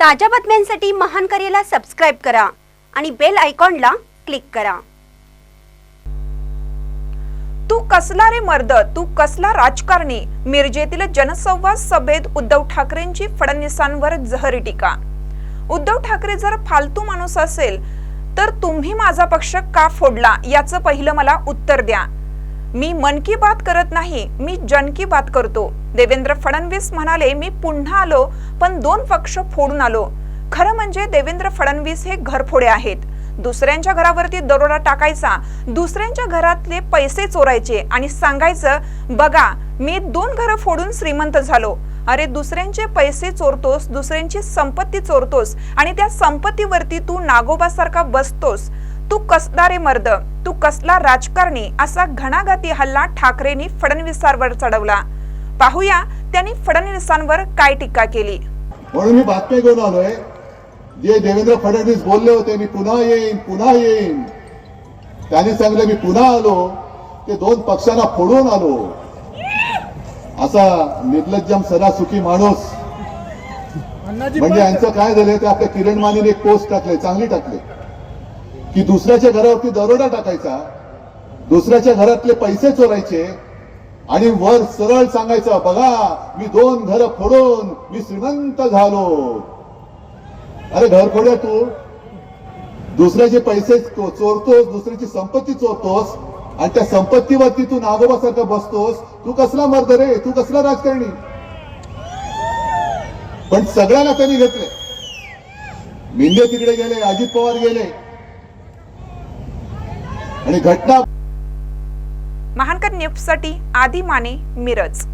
ताज्या बातम्यांसाठी महान करेला सबस्क्राईब करा आणि बेल आयकॉनला क्लिक करा. तू कसला रे मर्द? तू कसला राजकारणी? मिरजेतील जनसंवाद सभेत उद्धव ठाकरेंची फडणवीसांवर जहरी टीका. उद्धव ठाकरे जर फालतू माणूस असेल तर तुम्ही माझा पक्ष का फोडला? याचं पहिलं मला उत्तर द्या. मी मन की बात करत नाही मी जन की बात करतो. देवेंद्र फडणवीस म्हणाले मी पुन्हा आलो पण दोन पक्ष फोडून आलो. खरं म्हणजे देवेंद्र फडणवीस हे घरफोडे आहेत. दुसऱ्यांच्या घरावरती दरोडा टाकायचा दुसऱ्यांच्या घरातले पैसे चोरायचे आणि सांगायचं बघा मी दोन घरं फोडून श्रीमंत झालो. अरे दुसऱ्यांचे पैसे चोरतोस दुसऱ्यांची संपत्ती चोरतोस आणि त्या संपत्तीवरती तू नागोबासारखा बसतोस. तू कसला रे मर्द? तू कसला राजकारणी? असा घणाघाती हल्ला ठाकरेंनी फडणवीसांवर चढवला. पाहूया त्यांनी फडणवीसांवर काय टीका केली. म्हणून मी बातम्या घेऊन आलोय. जे देवेंद्र फडणवीस बोलले होते मी पुन्हा येईन पुन्हा येईन. त्यांनी सांगितलं मी पुन्हा आलो. ते दोन पक्षांना फोडून आलो. असा निर्लज्जम सरासुखी माणूस. म्हणजे यांचं काय झालंय ते आपल्या किरण मानेने एक पोस्ट टाकले चांगली टाकले की दुसऱ्याच्या घरावरती दरोडा टाकायचा दुसऱ्याच्या घरातले पैसे चोरायचे आणि वर सरळ सांगायचं बघा मी दोन घर फोडून मी श्रीमंत झालो. अरे घर फोड्या तू. दुसऱ्याचे पैसे चोरतोस दुसऱ्याची संपत्ती चोरतोस आणि त्या संपत्तीवरती तू नागोबासारखा बसतोस तू कसला मर्द रे तू कसला राजकारणी? पण सगळ्यांना त्यांनी घेतले. मिंदे तिकडे गेले अजित पवार गेले. आणि घटना महानकर न्यूजसाठी आदी माने मिरज.